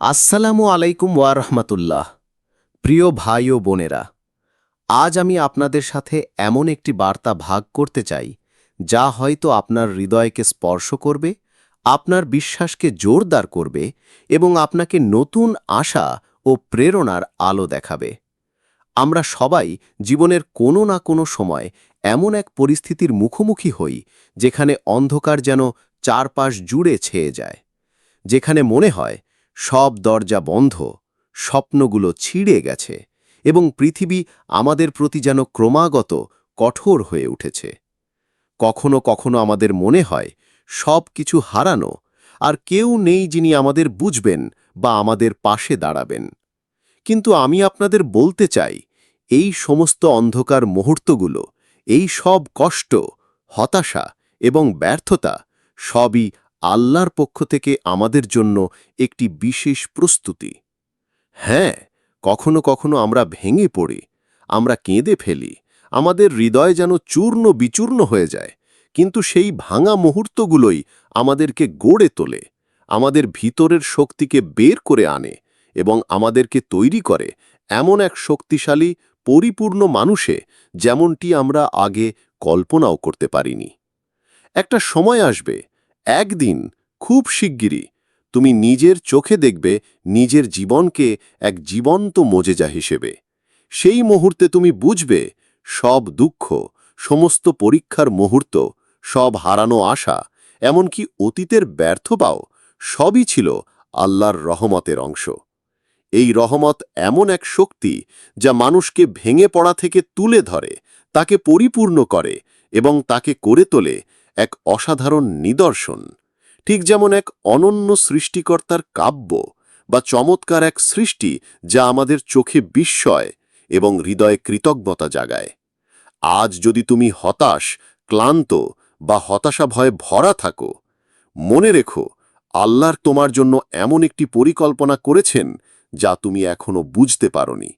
আসসালামু আলাইকুম ওয়া রহমতুল্লাহ। প্রিয় ভাই ও বোনেরা, আজ আমি আপনাদের সাথে এমন একটি বার্তা ভাগ করতে চাই, যা হয়তো আপনার হৃদয়কে স্পর্শ করবে, আপনার বিশ্বাসকে জোরদার করবে এবং আপনাকে নতুন আশা ও প্রেরণার আলো দেখাবে। আমরা সবাই জীবনের কোনো না কোনো সময় এমন এক পরিস্থিতির মুখোমুখি হই, যেখানে অন্ধকার যেন চারপাশ জুড়ে ছেয়ে যায়, যেখানে মনে হয় সব দরজা বন্ধ, স্বপ্নগুলো ছিঁড়ে গেছে এবং পৃথিবী আমাদের প্রতি যেন ক্রমাগত কঠোর হয়ে উঠেছে। কখনো কখনো আমাদের মনে হয় সব কিছু হারানো আর কেউ নেই যিনি আমাদের বুঝবেন বা আমাদের পাশে দাঁড়াবেন। কিন্তু আমি আপনাদের বলতে চাই, এই সমস্ত অন্ধকার মুহূর্তগুলো, এই সব কষ্ট, হতাশা এবং ব্যর্থতা সবই আল্লাহর পক্ষ থেকে আমাদের জন্য একটি বিশেষ প্রস্তুতি। হ্যাঁ কখনো কখনো আমরা ভেঙে পড়ি, আমরা কেঁদে ফেলি, আমাদের হৃদয় যেন চূর্ণ বিচূর্ণ হয়ে যায়, কিন্তু সেই ভাঙা মুহূর্তগুলোই আমাদেরকে গড়ে তোলে, আমাদের ভিতরের শক্তিকে বের করে আনে এবং আমাদেরকে তৈরি করে এমন এক শক্তিশালী, পরিপূর্ণ মানুষে যেমনটি আমরা আগে কল্পনাও করতে পারিনি। একটা সময় আসবে একদিন খুব শিগগিরই তুমি নিজের চোখে দেখবে নিজের জীবনকে এক জীবন্ত মোজেজা হিসেবে। সেই মুহূর্তে তুমি বুঝবে সব দুঃখ, সমস্ত পরীক্ষার মুহূর্ত, সব হারানো আশা, এমনকি অতীতের ব্যর্থ পাও সবই ছিল আল্লাহর রহমতের অংশ। এই রহমত এমন এক শক্তি যা মানুষকে ভেঙে পড়া থেকে তুলে ধরে, তাকে পরিপূর্ণ করে এবং তাকে করে তোলে এক অসাধারণ নিদর্শন, ঠিক যেমন এক অনন্য সৃষ্টিকর্তার কাব্য বা চমৎকার এক সৃষ্টি যা আমাদের চোখে বিস্ময় এবং হৃদয়ে কৃতজ্ঞতা জাগায়। আজ যদি তুমি হতাশ, ক্লান্ত বা হতাশা ভয়ে ভরা থাকো, মনে রেখো আল্লাহর তোমার জন্য এমন একটি পরিকল্পনা করেছেন যা তুমি এখনও বুঝতে পারনি।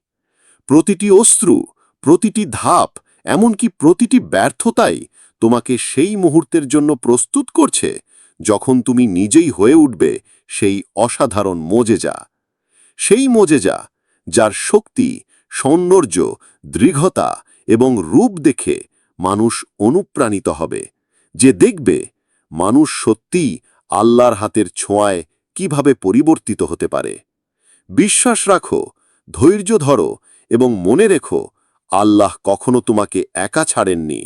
প্রতিটি অশ্রু, প্রতিটি ধাপ, এমনকি প্রতিটি ব্যর্থতাই তোমাকে সেই মুহূর্তের জন্য প্রস্তুত করছে যখন তুমি নিজেই হয়ে উঠবে সেই অসাধারণ মোজেজা সেই মোজেজা যার শক্তি, সৌন্দর্য, দৃঢ়তা এবং রূপ দেখে মানুষ অনুপ্রাণিত হবে, যে দেখবে মানুষ সত্যিই আল্লাহর হাতের ছোঁয়ায় কীভাবে পরিবর্তিত হতে পারে। বিশ্বাস রাখো, ধৈর্য ধরো এবং মনে রেখো, আল্লাহ কখনো তোমাকে একা ছাড়েননি।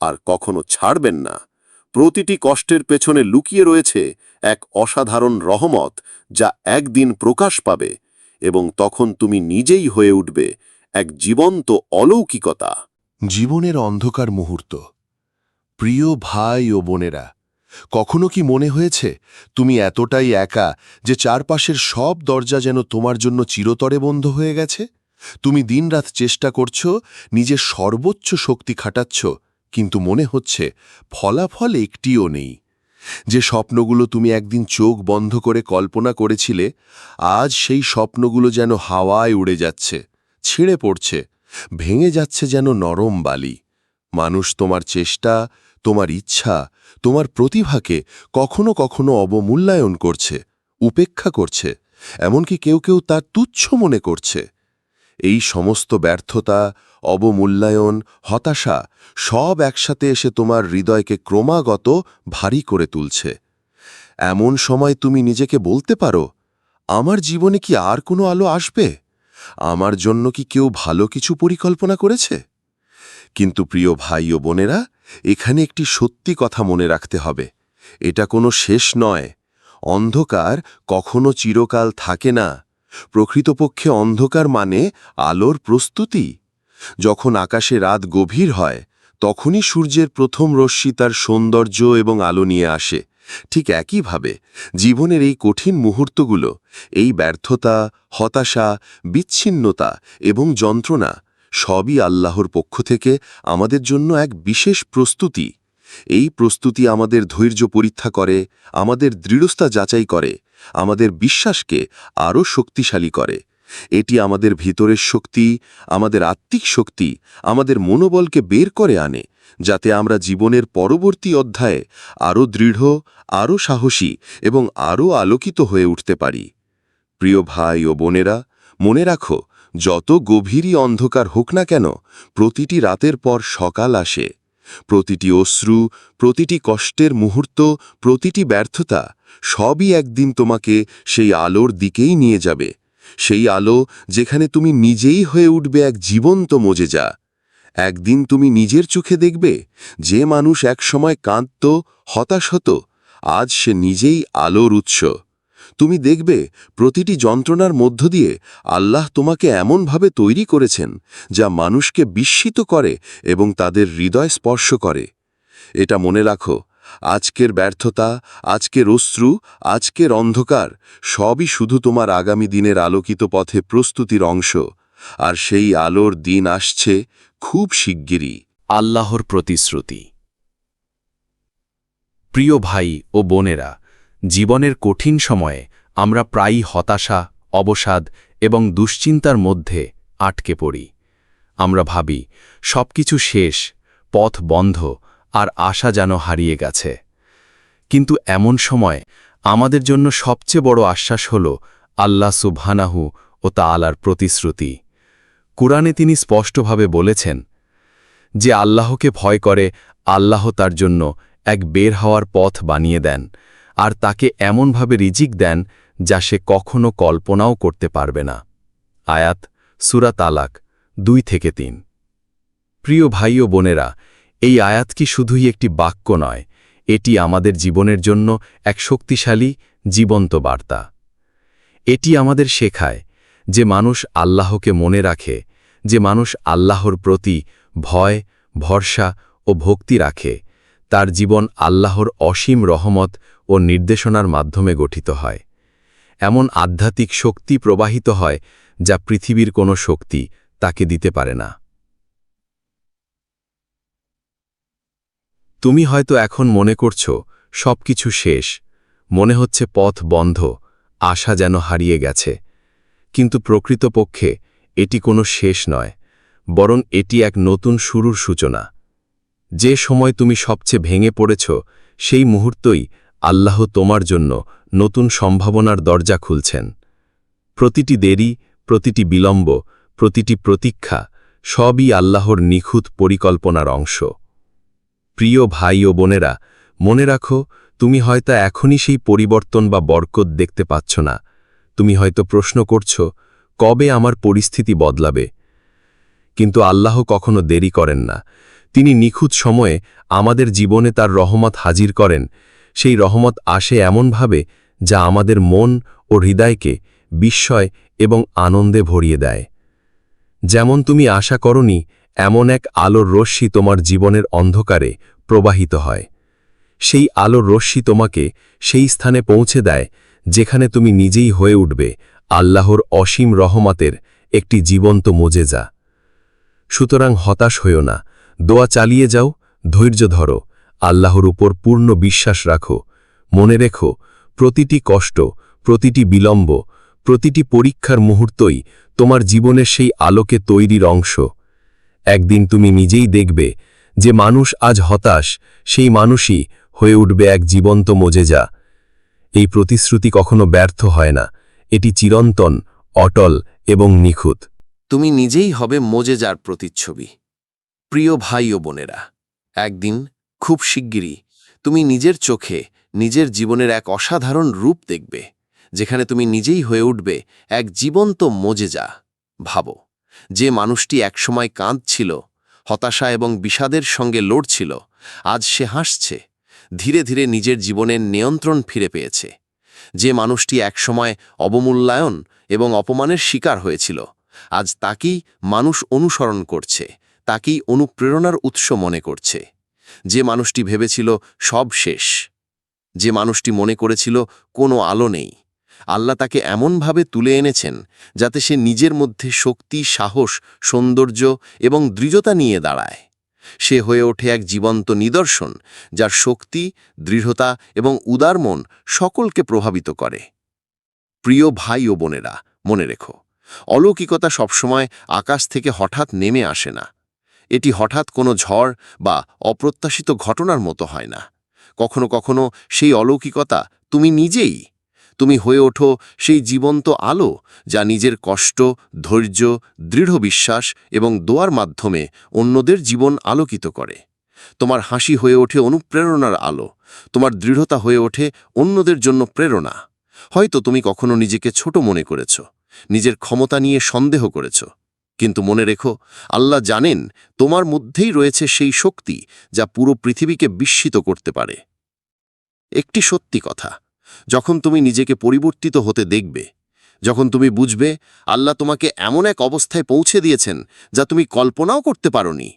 আর কখনো ছাড়বেন না। প্রতিটি কষ্টের পেছনে লুকিয়ে রয়েছে এক অসাধারণ রহমত যা একদিন প্রকাশ পাবে এবং তখন তুমি নিজেই হয়ে উঠবে এক জীবন্ত অলৌকিকতা। জীবনের অন্ধকার মুহূর্ত। প্রিয় ভাই ও বোনেরা, কখনো কি মনে হয়েছে তুমি এতটাই একা যে চারপাশের সব দরজা যেন তোমার জন্য চিরতরে বন্ধ হয়ে গেছে? তুমি দিনরাত চেষ্টা করছ, নিজের সর্বোচ্চ শক্তি খাটাচ্ছ কিন্তু মনে হচ্ছে ফলাফল একটিও নেই। যে স্বপ্নগুলো তুমি একদিন চোখ বন্ধ করে কল্পনা করেছিলে, আজ সেই স্বপ্নগুলো যেন হাওয়ায় উড়ে যাচ্ছে, ছিঁড়ে পড়ছে, ভেঙে যাচ্ছে যেন নরম বালি। মানুষ তোমার চেষ্টা, তোমার ইচ্ছা, তোমার প্রতিভাকে কখনো কখনো অবমূল্যায়ন করছে, উপেক্ষা করছে, এমনকি কেউ কেউ তার তুচ্ছ মনে করছে। এই সমস্ত ব্যর্থতা, অবমূল্যায়ন, হতাশা সব একসাথে এসে তোমার হৃদয়কে ক্রমাগত ভারী করে তুলছে। এমন সময় তুমি নিজেকে বলতে পারো, আমার জীবনে কি আর কোনো আলো আসবে? আমার জন্য কি কেউ ভালো কিছু পরিকল্পনা করেছে? কিন্তু প্রিয় ভাই ও বোনেরা, এখানে একটি সত্যি কথা মনে রাখতে হবে। এটা কোনো শেষ নয়। অন্ধকার কখনো চিরকাল থাকে না। প্রকৃতপক্ষে অন্ধকার মানে আলোর প্রস্তুতি। যখন আকাশে রাত গভীর হয়, তখনই সূর্যের প্রথম রশ্মি তার সৌন্দর্য এবং আলো নিয়ে আসে। ঠিক একইভাবে জীবনের এই কঠিন মুহূর্তগুলো, এই ব্যর্থতা, হতাশা, বিচ্ছিন্নতা এবং যন্ত্রণা সবই আল্লাহর পক্ষ থেকে আমাদের জন্য এক বিশেষ প্রস্তুতি। এই প্রস্তুতি আমাদের ধৈর্য পরীক্ষা করে, আমাদের দৃঢ়তা যাচাই করে আমাদের বিশ্বাসকে আরও শক্তিশালী করে। এটি আমাদের ভিতরের শক্তি, আমাদের আত্মিক শক্তি, আমাদের মনোবলকে বের করে আনে, যাতে আমরা জীবনের পরবর্তী অধ্যায়ে আরও দৃঢ়, আরও সাহসী এবং আরও আলোকিত হয়ে উঠতে পারি। প্রিয় ভাই ও বোনেরা, মনে রাখো, যত গভীরই অন্ধকার হোক না কেন, প্রতিটি রাতের পর সকাল আসে। প্রতিটি অশ্রু, প্রতিটি কষ্টের মুহূর্ত, প্রতিটি ব্যর্থতা সবই একদিন তোমাকে সেই আলোর দিকেই নিয়ে যাবে। সেই আলো যেখানে তুমি নিজেই হয়ে উঠবে এক জীবন্ত মজে যা একদিন তুমি নিজের চোখে দেখবে যে মানুষ একসময় কাঁদত হতাশ হতো, আজ সে নিজেই আলোর উৎস। তুমি দেখবে প্রতিটি যন্ত্রণার মধ্য দিয়ে আল্লাহ তোমাকে এমনভাবে তৈরি করেছেন যা মানুষকে বিস্মিত করে এবং তাদের হৃদয় স্পর্শ করে। এটা মনে রাখো আজকের ব্যর্থতা, আজকের অশ্রু, আজকের অন্ধকার, সবই শুধু তোমার আগামী দিনের আলোকিত পথে প্রস্তুতির অংশ। আর সেই আলোর দিন আসছে খুব শিগগিরই। আল্লাহর প্রতিশ্রুতি। প্রিয় ভাই ও বোনেরা, জীবনের কঠিন সময়ে আমরা প্রায়ই হতাশা, অবসাদ এবং দুশ্চিন্তার মধ্যে আটকে পড়ি। আমরা ভাবি, সবকিছু শেষ, পথ বন্ধ আর আশা যেন হারিয়ে গেছে। কিন্তু এমন সময় আমাদের জন্য সবচেয়ে বড় আশ্বাস হল আল্লাহ সুবহানাহু ও তাআলার প্রতিশ্রুতি। কুরআনে তিনি স্পষ্টভাবে বলেছেন, যে আল্লাহকে ভয় করে, আল্লাহ তার জন্য এক বের হওয়ার পথ বানিয়ে দেন আর তাকে এমনভাবে রিজিক দেন যা সে কখনো কল্পনাও করতে পারবে না। আয়াত, সুরা তালাক, দুই থেকে তিন। প্রিয় ভাই ও বোনেরা এই আয়াত কি শুধুই একটি বাক্য নয়, এটি আমাদের জীবনের জন্য এক শক্তিশালী, জীবন্ত বার্তা। এটি আমাদের শেখায় যে মানুষ আল্লাহকে মনে রাখে, যে মানুষ আল্লাহর প্রতি ভয়, ভরসা ও ভক্তি রাখে, তার জীবন আল্লাহর অসীম রহমত ও নির্দেশনার মাধ্যমে গঠিত হয়। এমন আধ্যাত্মিক শক্তি প্রবাহিত হয় যা পৃথিবীর কোনো শক্তি তাকে দিতে পারে না। তুমি হয়তো এখন মনে করছ, সবকিছু শেষ। মনে হচ্ছে পথ বন্ধ, আশা যেন হারিয়ে গেছে। কিন্তু প্রকৃতপক্ষে, এটি কোনো শেষ নয়, বরং এটি এক নতুন শুরুর সূচনা। যে সময় তুমি সবচেয়ে ভেঙে পড়েছ, সেই মুহূর্তই আল্লাহ তোমার জন্য নতুন সম্ভাবনার দরজা খুলছেন। প্রতিটি দেরি, প্রতিটি বিলম্ব, প্রতিটি প্রতীক্ষা সবই আল্লাহর নিখুঁত পরিকল্পনার অংশ। প্রিয় ভাই ও বোনেরা, মনে রাখো, তুমি হয়তো এখনই সেই পরিবর্তন বা বরকত দেখতে পাচ্ছ না। তুমি হয়তো প্রশ্ন করছ, কবে আমার পরিস্থিতি বদলাবে? কিন্তু আল্লাহ কখনো দেরি করেন না। তিনি নিখুঁত সময়ে আমাদের জীবনে তার রহমত হাজির করেন। সেই রহমত আসে এমনভাবে যা আমাদের মন ও হৃদয়কে বিস্ময় এবং আনন্দে ভরিয়ে দেয়। যেমন তুমি আশা করনি এমন এক আলোর রশ্মি তোমার জীবনের অন্ধকারে প্রবাহিত হয়। সেই আলোর রশ্মি তোমাকে সেই স্থানে পৌঁছে দেয়, যেখানে তুমি নিজেই হয়ে উঠবে, আল্লাহর অসীম রহমতের একটি জীবন্ত মোজেজা। সুতরাং হতাশ হইও না, দোয়া চালিয়ে যাও, ধৈর্য ধরো, আল্লাহর উপর পূর্ণ বিশ্বাস রাখো, মনে রেখো, প্রতিটি কষ্ট, প্রতিটি বিলম্ব, প্রতিটি পরীক্ষার মুহূর্তই তোমার জীবনের সেই আলোকে তৈরির অংশ। একদিন তুমি নিজেই দেখবে যে মানুষ আজ হতাশ, সেই মানুষই হয়ে উঠবে এক জীবন্ত মোজেজা। এই প্রতিশ্রুতি কখনো ব্যর্থ হয় না। এটি চিরন্তন, অটল এবং নিখুঁত। তুমি নিজেই হবে মোজেজার প্রতিচ্ছবি। প্রিয় ভাই ও বোনেরা, একদিন খুব শিগগিরই তুমি নিজের চোখে নিজের জীবনের এক অসাধারণ রূপ দেখবে, যেখানে তুমি নিজেই হয়ে উঠবে এক জীবন্ত মোজেজা। ভাবো। যে মানুষটি একসময় কাঁদছিল, হতাশা এবং বিষাদের সঙ্গে লড়ছিল, আজ সে হাসছে, ধীরে ধীরে নিজের জীবনের নিয়ন্ত্রণ ফিরে পেয়েছে। যে মানুষটি একসময় অবমূল্যায়ন এবং অপমানের শিকার হয়েছিল, আজ তাকেই মানুষ অনুসরণ করছে, তাকেই অনুপ্রেরণার উৎস মনে করছে। যে মানুষটি ভেবেছিল সব শেষ, যে মানুষটি মনে করেছিল কোনো আলো নেই। আল্লাহ তাকে এমনভাবে তুলে এনেছেন যাতে সে নিজের মধ্যে শক্তি, সাহস, সৌন্দর্য এবং দৃঢ়তা নিয়ে দাঁড়ায়। সে হয়ে ওঠে এক জীবন্ত নিদর্শন, যার শক্তি, দৃঢ়তা এবং উদার মন সকলকে প্রভাবিত করে। প্রিয় ভাই ও বোনেরা, মনে রেখো, অলৌকিকতা সবসময় আকাশ থেকে হঠাৎ নেমে আসে না। এটি হঠাৎ কোনো ঝড় বা অপ্রত্যাশিত ঘটনার মতো হয় না। কখনো কখনো সেই অলৌকিকতা তুমি নিজেই তুমি হয়ে ওঠো সেই জীবন্ত আলো যা নিজের কষ্ট, ধৈর্য, দৃঢ় বিশ্বাস এবং দোয়ার মাধ্যমে অন্যদের জীবন আলোকিত করে। তোমার হাসি হয়ে ওঠে অনুপ্রেরণার আলো, তোমার দৃঢ়তা হয়ে ওঠে অন্যদের জন্য প্রেরণা। হয়তো তুমি কখনো নিজেকে ছোট মনে করেছ, নিজের ক্ষমতা নিয়ে সন্দেহ করেছ, কিন্তু মনে রেখো, আল্লাহ জানেন তোমার মধ্যেই রয়েছে সেই শক্তি যা পুরো পৃথিবীকে বিস্মিত করতে পারে। একটি সত্যি কথা যখন তুমি নিজেকে পরিবর্তিত হতে দেখবে, যখন তুমি বুঝবে আল্লাহ তোমাকে এমন এক অবস্থায় পৌঁছে দিয়েছেন যা তুমি কল্পনাও করতে পারোনি,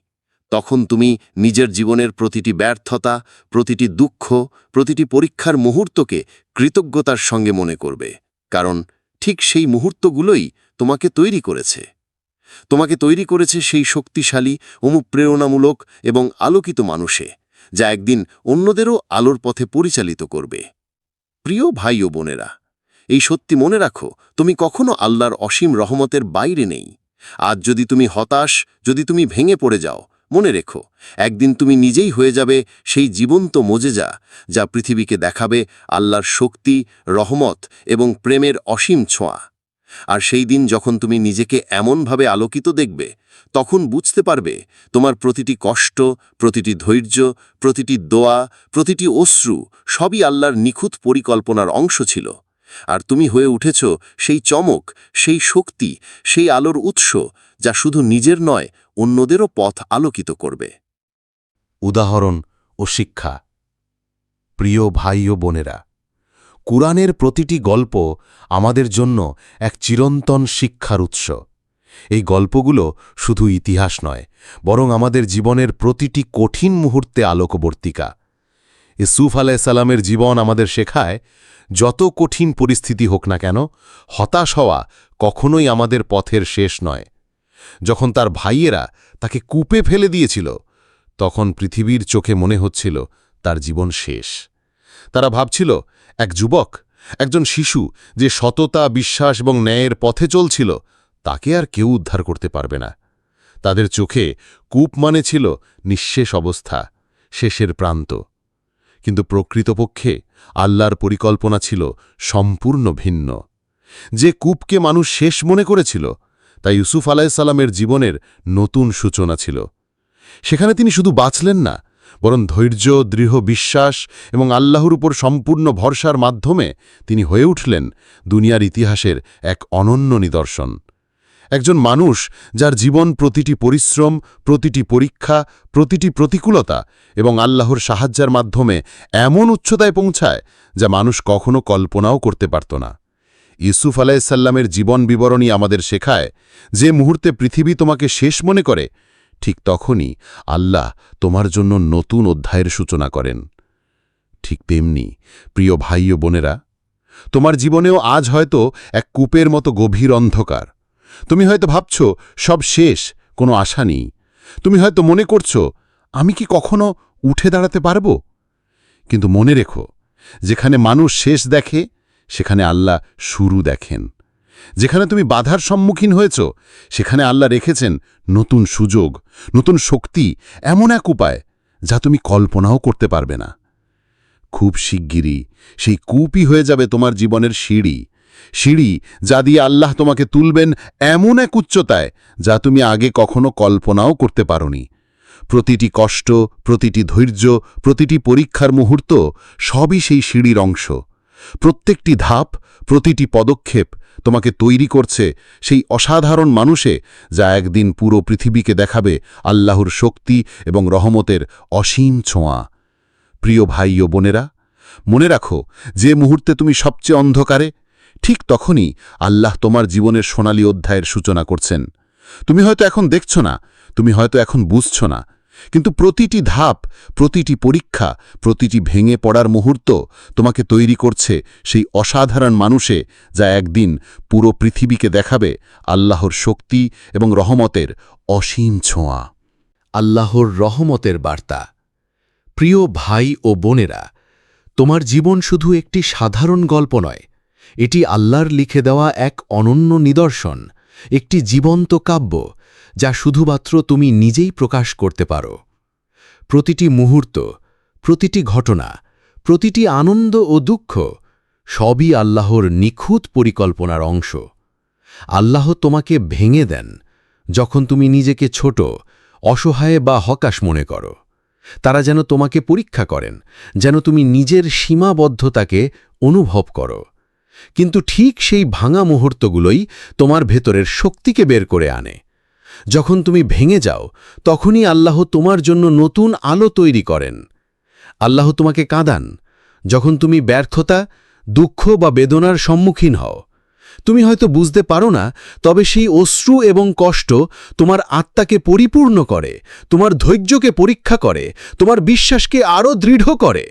তখন তুমি নিজের জীবনের প্রতিটি ব্যর্থতা, প্রতিটি দুঃখ, প্রতিটি পরীক্ষার মুহূর্তকে কৃতজ্ঞতার সঙ্গে মনে করবে, কারণ ঠিক সেই মুহূর্তগুলোই তোমাকে তৈরি করেছে। তোমাকে তৈরি করেছে সেই শক্তিশালী, অনুপ্রেরণামূলক এবং আলোকিত মানুষে, যা একদিন অন্যদেরও আলোর পথে পরিচালিত করবে। প্রিয় ভাই ও বোনেরা, এই সত্যি মনে রাখো, তুমি কখনো আল্লাহর অসীম রহমতের বাইরে নেই। আজ যদি তুমি হতাশ, যদি তুমি ভেঙে পড়ে যাও, মনে রেখো, একদিন তুমি নিজেই হয়ে যাবে সেই জীবন্ত মোজেজা যা পৃথিবীকে দেখাবে আল্লাহর শক্তি, রহমত এবং প্রেমের অসীম ছোঁয়া। আর সেই দিন যখন তুমি নিজেকে এমনভাবে আলোকিত দেখবে, তখন বুঝতে পারবে তোমার প্রতিটি কষ্ট, প্রতিটি ধৈর্য, প্রতিটি দোয়া, প্রতিটি অশ্রু সবই আল্লাহর নিখুঁত পরিকল্পনার অংশ ছিল। আর তুমি হয়ে উঠেছ সেই চমক, সেই শক্তি, সেই আলোর উৎস যা শুধু নিজের নয়, অন্যদেরও পথ আলোকিত করবে। উদাহরণ ও শিক্ষা। প্রিয় ভাই ও বোনেরা কুরআনের প্রতিটি গল্প আমাদের জন্য এক চিরন্তন শিক্ষার উৎস। এই গল্পগুলো শুধু ইতিহাস নয়, বরং আমাদের জীবনের প্রতিটি কঠিন মুহূর্তে আলোকবর্তিকা। ইসুফ আলাইসাল্লামের জীবন আমাদের শেখায়, যত কঠিন পরিস্থিতি হোক না কেন, হতাশ হওয়া কখনোই আমাদের পথের শেষ নয়। যখন তার ভাইয়েরা তাকে কূপে ফেলে দিয়েছিল, তখন পৃথিবীর চোখে মনে হচ্ছিল তার জীবন শেষ। তারা ভাবছিল এক যুবক, একজন শিশু যে সততা, বিশ্বাস এবং ন্যায়ের পথে চলছিল, তাকে আর কেউ উদ্ধার করতে পারবে না। তাদের চোখে কূপ মানে ছিল নিঃশেষ অবস্থা, শেষের প্রান্ত। কিন্তু প্রকৃতপক্ষে আল্লাহর পরিকল্পনা ছিল সম্পূর্ণ ভিন্ন। যে কূপকে মানুষ শেষ মনে করেছিল, তা ইউসুফ আলাইসাল্লামের জীবনের নতুন সূচনা ছিল। সেখানে তিনি শুধু বাঁচলেন না বরং ধৈর্য, দৃঢ় বিশ্বাস এবং আল্লাহর উপর সম্পূর্ণ ভরসার মাধ্যমে তিনি হয়ে উঠলেন দুনিয়ার ইতিহাসের এক অনন্য নিদর্শন। একজন মানুষ যার জীবন প্রতিটি পরিশ্রম, প্রতিটি পরীক্ষা, প্রতিটি প্রতিকূলতা এবং আল্লাহর সাহায্যের মাধ্যমে এমন উচ্চতায় পৌঁছায় যা মানুষ কখনো কল্পনাও করতে পারত না। ইউসুফ আলাইসাল্লামের জীবন বিবরণী আমাদের শেখায়, যে মুহূর্তে পৃথিবী তোমাকে শেষ মনে করে ঠিক তখনই আল্লাহ তোমার জন্য নতুন অধ্যায়ের সূচনা করেন। ঠিক তেমনি, প্রিয় ভাই ও বোনেরা, তোমার জীবনেও আজ হয়তো এক কূপের মতো গভীর অন্ধকার। তুমি হয়তো ভাবছ, সব শেষ, কোনো আশা নেই। তুমি হয়তো মনে করছ, আমি কি কখনো উঠে দাঁড়াতে পারব? কিন্তু মনে রেখো, যেখানে মানুষ শেষ দেখে, সেখানে আল্লাহ শুরু দেখেন। যেখানে তুমি বাধার সম্মুখীন হয়েছ, সেখানে আল্লাহ রেখেছেন নতুন সুযোগ, নতুন শক্তি, এমন এক উপায় যা তুমি কল্পনাও করতে পারবে না। খুব শিগগিরই সেই কূপই হয়ে যাবে তোমার জীবনের সিঁড়ি সিঁড়ি যা দিয়ে আল্লাহ তোমাকে তুলবেন এমন এক উচ্চতায় যা তুমি আগে কখনো কল্পনাও করতে পারোনি। প্রতিটি কষ্ট, প্রতিটি ধৈর্য, প্রতিটি পরীক্ষার মুহূর্ত সবই সেই সিঁড়ির অংশ। প্রত্যেকটি ধাপ, প্রতিটি পদক্ষেপ তোমাকে তৈরি করছে সেই অসাধারণ মানুষে যা একদিন পুরো পৃথিবীকে দেখাবে আল্লাহর শক্তি এবং রহমতের অসীম ছোঁয়া। প্রিয় ভাই ও বোনেরা, মনে রাখো, যে মুহূর্তে তুমি সবচেয়ে অন্ধকারে, ঠিক তখনই আল্লাহ তোমার জীবনের সোনালী অধ্যায়ের সূচনা করছেন। তুমি হয়তো এখন দেখছ না, তুমি হয়তো এখন বুঝছ না কিন্তু প্রতিটি ধাপ, প্রতিটি পরীক্ষা, প্রতিটি ভেঙে পড়ার মুহূর্ত তোমাকে তৈরি করছে সেই অসাধারণ মানুষে যা একদিন পুরো পৃথিবীকে দেখাবে আল্লাহর শক্তি এবং রহমতের অসীম ছোঁয়া। আল্লাহর রহমতের বার্তা। প্রিয় ভাই ও বোনেরা, তোমার জীবন শুধু একটি সাধারণ গল্প নয়, এটি আল্লাহর লিখে দেওয়া এক অনন্য নিদর্শন, একটি জীবন্ত কাব্য যা শুধুমাত্র তুমি নিজেই প্রকাশ করতে পারো। প্রতিটি মুহূর্ত, প্রতিটি ঘটনা, প্রতিটি আনন্দ ও দুঃখ সবই আল্লাহর নিখুঁত পরিকল্পনার অংশ। আল্লাহ তোমাকে ভেঙে দেন যখন তুমি নিজেকে ছোট, অসহায় বা হকাশ মনে করো। তারা যেন তোমাকে পরীক্ষা করেন, যেন তুমি নিজের সীমাবদ্ধতাকে অনুভব করো। কিন্তু ঠিক সেই ভাঙা মুহূর্তগুলোই তোমার ভেতরের শক্তিকে বের করে আনে। যখন তুমি ভেঙে যাও, তখনই আল্লাহ তোমার জন্য নতুন আলো তৈরি করেন। আল্লাহ তোমাকে কাঁদান। যখন তুমি ব্যর্থতা, দুঃখ বা বেদনার সম্মুখীন হও, তুমি হয়তো বুঝতে পারো না, তবে সেই অশ্রু এবং কষ্ট তোমার আত্মাকে পরিপূর্ণ করে, তোমার ধৈর্যকে পরীক্ষা করে, তোমার বিশ্বাসকে আরও দৃঢ় করে।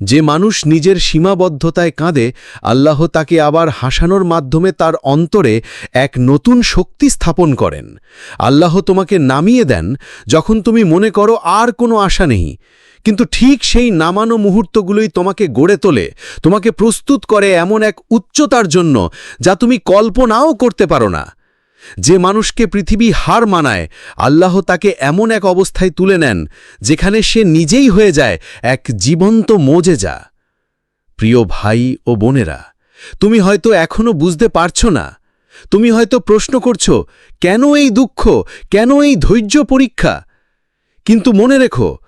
যে মানুষ নিজের সীমাবদ্ধতায় কাঁদে, আল্লাহ তাকে আবার হাসানোর মাধ্যমে তার অন্তরে এক নতুন শক্তি স্থাপন করেন। আল্লাহ তোমাকে নামিয়ে দেন, যখন তুমি মনে করো আর কোনো আশা নেই। কিন্তু ঠিক সেই নামানো মুহূর্তগুলোই তোমাকে গড়ে তোলে, তোমাকে প্রস্তুত করে এমন এক উচ্চতার জন্য যা তুমি কল্পনাও করতে পারো না। যে মানুষকে পৃথিবী হার মানায়, আল্লাহ তাকে এমন এক অবস্থায় তুলে নেন, যেখানে সে নিজেই হয়ে যায় এক জীবন্ত মোজে যা প্রিয় ভাই ও বোনেরা, তুমি হয়তো এখনও বুঝতে পারছ না। তুমি হয়তো প্রশ্ন করছ, কেন এই দুঃখ, কেন এই ধৈর্য পরীক্ষা? কিন্তু মনে রেখো,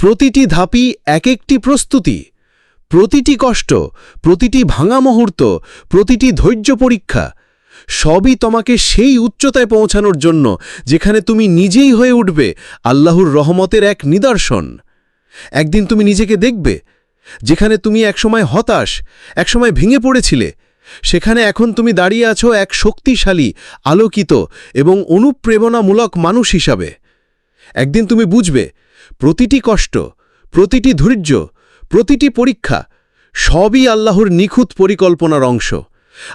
প্রতিটি ধাপই এক একটি প্রস্তুতি। প্রতিটি কষ্ট, প্রতিটি ভাঙা মুহূর্ত, প্রতিটি ধৈর্য পরীক্ষা সবই তোমাকে সেই উচ্চতায় পৌঁছানোর জন্য, যেখানে তুমি নিজেই হয়ে উঠবে, আল্লাহর রহমতের এক নিদর্শন। একদিন তুমি নিজেকে দেখবে, যেখানে তুমি একসময় হতাশ, একসময় ভেঙে পড়েছিলে, সেখানে এখন তুমি দাঁড়িয়ে আছো এক শক্তিশালী, আলোকিত এবং অনুপ্রেরণামূলক মানুষ হিসাবে। একদিন তুমি বুঝবে, প্রতিটি কষ্ট, প্রতিটি ধৈর্য, প্রতিটি পরীক্ষা সবই আল্লাহর নিখুঁত পরিকল্পনার অংশ।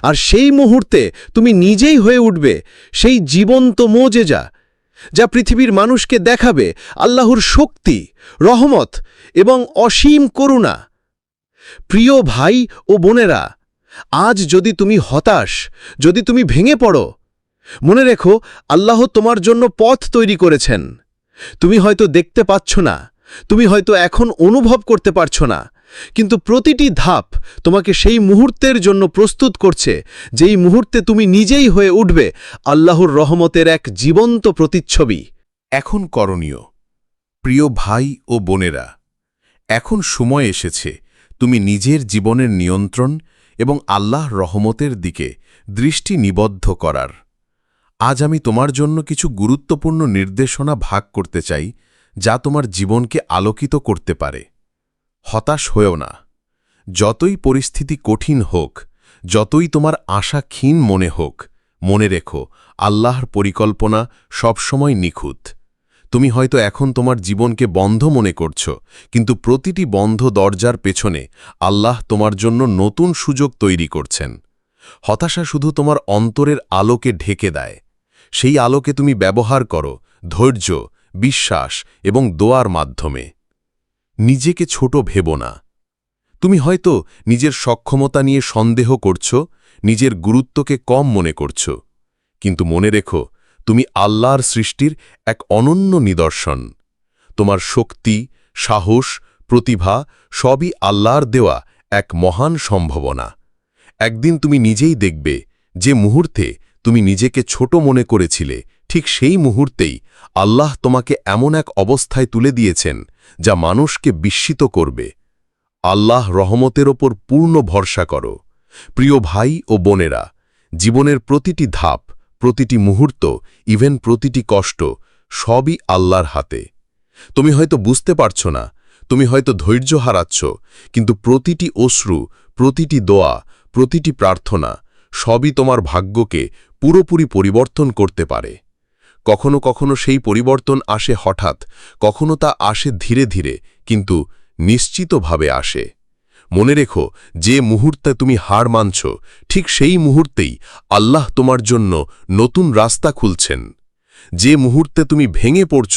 আর সেই মুহূর্তে তুমি নিজেই হয়ে উঠবে, সেই জীবন্ত মোজেজা, যা পৃথিবীর মানুষকে দেখাবে আল্লাহর শক্তি, রহমত এবং অসীম করুণা। প্রিয় ভাই ও বোনেরা, আজ যদি তুমি হতাশ, যদি তুমি ভেঙে পড়ো, মনে রেখো আল্লাহ তোমার জন্য পথ তৈরি করেছেন। তুমি হয়তো দেখতে পাচ্ছ না, তুমি হয়তো এখন অনুভব করতে পারছ না কিন্তু প্রতিটি ধাপ তোমাকে সেই মুহূর্তের জন্য প্রস্তুত করছে, যেই মুহূর্তে তুমি নিজেই হয়ে উঠবে আল্লাহর রহমতের এক জীবন্ত প্রতিচ্ছবি। এখন করণীয়, প্রিয় ভাই ও বোনেরা, এখন সময় এসেছে তুমি নিজের জীবনের নিয়ন্ত্রণ এবং আল্লাহ রহমতের দিকে দৃষ্টি নিবদ্ধ করার। আজ আমি তোমার জন্য কিছু গুরুত্বপূর্ণ নির্দেশনা ভাগ করতে চাই, যা তোমার জীবনকে আলোকিত করতে পারে। হতাশ হয়েও না। যতই পরিস্থিতি কঠিন হোক, যতই তোমার আশা ক্ষীণ মনে হোক, মনে রেখো, আল্লাহর পরিকল্পনা সবসময় নিখুঁত। তুমি হয়তো এখন তোমার জীবনকে বন্ধ মনে করছ, কিন্তু প্রতিটি বন্ধ দরজার পেছনে আল্লাহ তোমার জন্য নতুন সুযোগ তৈরি করছেন। হতাশা শুধু তোমার অন্তরের আলোকে ঢেকে দেয়। সেই আলোকে তুমি ব্যবহার করো, ধৈর্য, বিশ্বাস এবং দোয়ার মাধ্যমে। নিজেকে ছোট ভেব না। তুমি হয়তো নিজের সক্ষমতা নিয়ে সন্দেহ করছ, নিজের গুরুত্বকে কম মনে করছ। কিন্তু মনে রেখো, তুমি আল্লাহর সৃষ্টির এক অনন্য নিদর্শন। তোমার শক্তি, সাহস, প্রতিভা সবই আল্লাহর দেওয়া এক মহান সম্ভাবনা। একদিন তুমি নিজেই দেখবে যে মুহূর্তে তুমি নিজেকে ছোট মনে করেছিলে ঠিক সেই মুহূর্তেই আল্লাহ তোমাকে এমন এক অবস্থায় তুলে দিয়েছেন, যা মানুষকে বিস্মিত করবে। আল্লাহ রহমতের ওপর পূর্ণ ভরসা করো। প্রিয় ভাই ও বোনেরা, জীবনের প্রতিটি ধাপ, প্রতিটি মুহূর্ত ইভেন প্রতিটি কষ্ট, সবই আল্লাহর হাতে। তুমি হয়তো বুঝতে পারছ না, তুমি হয়তো ধৈর্য হারাচ্ছ, কিন্তু প্রতিটি অশ্রু, প্রতিটি দোয়া, প্রতিটি প্রার্থনা, সবই তোমার ভাগ্যকে পুরোপুরি পরিবর্তন করতে পারে। কখনো কখনো সেই পরিবর্তন আসে হঠাৎ, কখনো তা আসে ধীরে ধীরে, কিন্তু নিশ্চিতভাবে আসে। মনে রেখো, যে মুহূর্তে তুমি হার মানছ, ঠিক সেই মুহূর্তেই আল্লাহ তোমার জন্য নতুন রাস্তা খুলছেন। যে মুহূর্তে তুমি ভেঙে পড়ছ,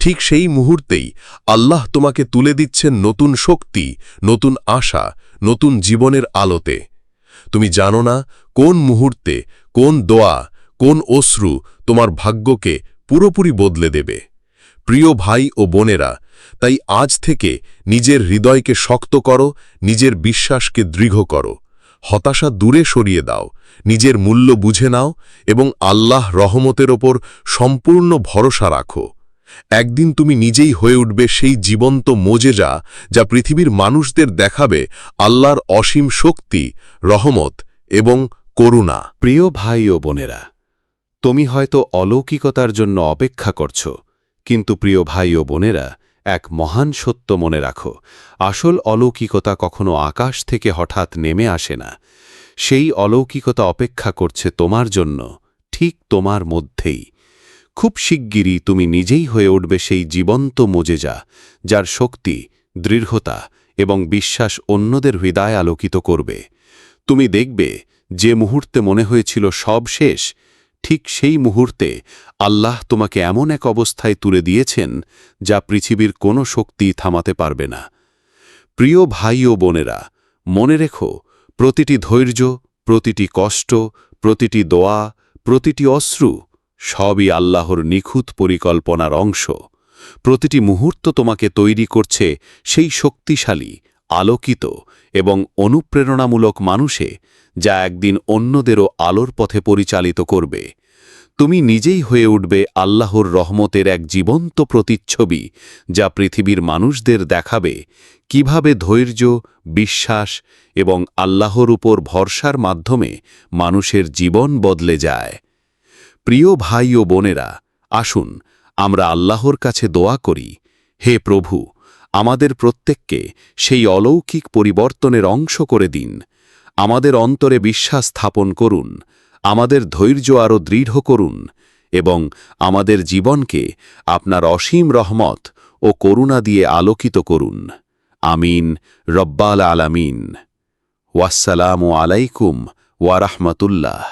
ঠিক সেই মুহূর্তেই আল্লাহ তোমাকে তুলে দিচ্ছেন নতুন শক্তি, নতুন আশা, নতুন জীবনের আলোতে। তুমি জানো না কোন মুহূর্তে কোন দোয়া, কোন অশ্রু তোমার ভাগ্যকে পুরোপুরি বদলে দেবে। প্রিয় ভাই ও বোনেরা, তাই আজ থেকে নিজের হৃদয়কে শক্ত করো, নিজের বিশ্বাসকে দৃঢ় করো। হতাশা দূরে সরিয়ে দাও, নিজের মূল্য বুঝে নাও এবং আল্লাহ রহমতের ওপর সম্পূর্ণ ভরসা রাখো। একদিন তুমি নিজেই হয়ে উঠবে সেই জীবন্ত মোজেজা যা পৃথিবীর মানুষদের দেখাবে আল্লাহর অসীম শক্তি, রহমত এবং করুণা। প্রিয় ভাই ও বোনেরা তুমি হয়তো অলৌকিকতার জন্য অপেক্ষা করছ, কিন্তু প্রিয় ভাই ও বোনেরা, এক মহান সত্য মনে রাখো, আসল অলৌকিকতা কখনো আকাশ থেকে হঠাৎ নেমে আসে না। সেই অলৌকিকতা অপেক্ষা করছে তোমার জন্য, ঠিক তোমার মধ্যেই। খুব শিগগিরই তুমি নিজেই হয়ে উঠবে সেই জীবন্ত মোজেজা, যার শক্তি, দৃঢ়তা এবং বিশ্বাস অন্যদের হৃদয় আলোকিত করবে। তুমি দেখবে, যে মুহূর্তে মনে হয়েছিল সব শেষ ঠিক সেই মুহূর্তে আল্লাহ তোমাকে এমন এক অবস্থায় তুলে দিয়েছেন যা পৃথিবীর কোনো শক্তি থামাতে পারবে না। প্রিয় ভাই ও বোনেরা, মনে রেখো, প্রতিটি ধৈর্য, প্রতিটি কষ্ট, প্রতিটি দোয়া, প্রতিটি অশ্রু সবই আল্লাহর নিখুঁত পরিকল্পনার অংশ। প্রতিটি মুহূর্ত তোমাকে তৈরি করছে সেই শক্তিশালী, আলোকিত এবং অনুপ্রেরণামূলক মানুষে যা একদিন অন্যদেরও আলোর পথে পরিচালিত করবে। তুমি নিজেই হয়ে উঠবে আল্লাহর রহমতের এক জীবন্ত প্রতিচ্ছবি যা পৃথিবীর মানুষদের দেখাবে কীভাবে ধৈর্য, বিশ্বাস এবং আল্লাহর উপর ভরসার মাধ্যমে মানুষের জীবন বদলে যায়। প্রিয় ভাই ও বোনেরা, আসুন আমরা আল্লাহর কাছে দোয়া করি, হে প্রভু আমাদের প্রত্যেককে সেই অলৌকিক পরিবর্তনের অংশ করে দিন। আমাদের অন্তরে বিশ্বাস স্থাপন করুন। আমাদের ধৈর্য আরও দৃঢ় করুন এবং আমাদের জীবনকে আপনার অসীম রহমত ও করুণা দিয়ে আলোকিত করুন। আমিন। রব্বাল আলামিন। ওয়াসসালামু আলাইকুম ওয়ারাহমাতুল্লাহ